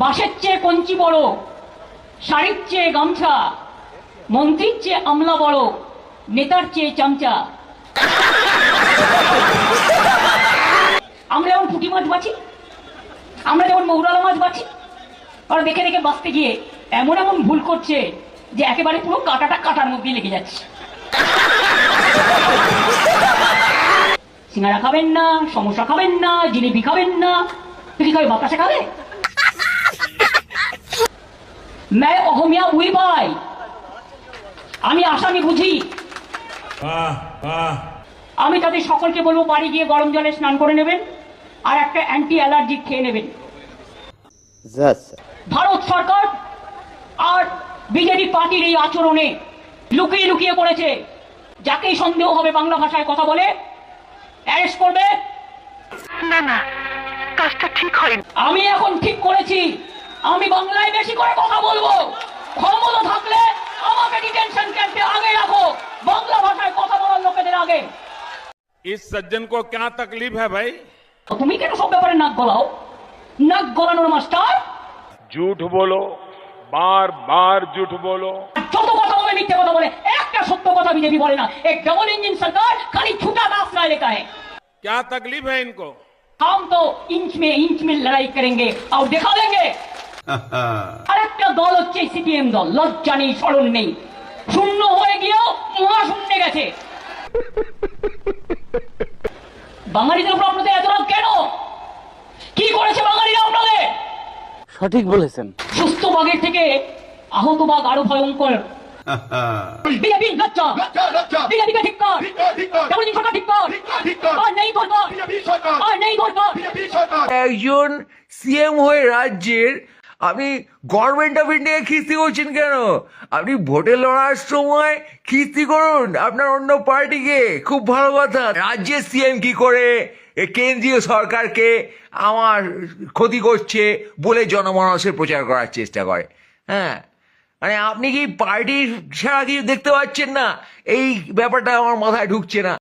বাঁশের চেয়ে কঞ্চি বড়, শাড়ির চেয়ে গামছা, মন্ত্রীর চেয়ে আমলা বড়, নেতার চেয়ে চামচা। আমরা যেমন পুঁটি মাছ বাছি, আমরা যেমন মৌরালা মাছ বাছি, আর দেখে দেখে বাঁচতে গিয়ে এমন এমন ভুল করছে যে একেবারে পুরো কাঁটাটা কাটার মধ্যে লেগে যাচ্ছে। সিঙ্গারা খাবেন না, সমোসা খাবেন না, জিলিপি খাবেন না। তুই কি খাবে বাতাসা খাবে? मैं অহমিয়া উই ভাই আমি আসামি বুঝি वाह वाह আমি তাদের সকলকে বলবো বাড়ি গিয়ে গরম জলে স্নান করে নেবেন আর একটা অ্যান্টি অ্যালার্জি খেয়ে নেবেন ভারত সরকার আর বিজেপি পার্টির এই আচরণে লুকিয়ে লুকিয়ে পড়েছে যাকেই সন্দেহ হবে বাংলা ভাষায় কথা বলে অ্যারেস্ট করবে না না কাজটা ঠিক হয়নি আমি এখন ঠিক করেছি আমি বাংলায় বেশি করে কথা বলবো ক্ষমতা থাকলে আমাকে ডিটেনশন ক্যাম্পে আগে রাখো বাংলা ভাষায় কথা বলার লোকেদের আগে इस सज्जन को क्या तकलीफ है भाई তুমি কেন সব ব্যাপারে নাক গলাও নাক গলানোর মাস্টার झूठ बोलो बार बार झूठ बोलो যত কথা বলে মিথ্যে কথা বলে একটা সত্য কথা বিজেপি বলে না এক ডবল ইঞ্জিন সরকার খালি ছুটা का आश्रय लेता है क्या तकलीफ है इनको हम तो इंच में इंच में लड़ाई करेंगे और दिखा देंगे আর একটা দল হচ্ছে সিপিএম দল। লজ্জা নেই স্মরণ নেই। শূন্য হয়ে গিয়েও মহাশূন্যে গেছে। বাঙালিদের উপর আপনাদের এত রাগ কেন? কি করেছে বাঙালিরা আপনাদের? সঠিক বলেছেন। সুস্থ বাঘের থেকে আহত বাঘ আরও ভয়ঙ্কর। বিজেপি লজ্জা। বিজেপিকে ঠিক কর? কেমন সরকার ঠিক কর? আর নেই দরকার। আর নেই দরকার। একজন সিএম হয়ে রাজ্যের আপনি গভর্নমেন্ট অফ ইন্ডিয়া খিস্তি করছেন কেন? আপনি ভোটে লড়ার সময় খিস্তি করুন, আপনার অন্য পার্টিকে। খুব ভালো কথা। রাজ্যের সিএম কি করে? কেন্দ্রীয় সরকারকে আমার ক্ষতি করছে বলে জনমানসের প্রচার করার চেষ্টা করে। হ্যাঁ? মানে আপনি কি পার্টির ছাড়া কিছু দেখতে পাচ্ছেন না? এই ব্যাপারটা আমার মাথায় ঢুকছে না।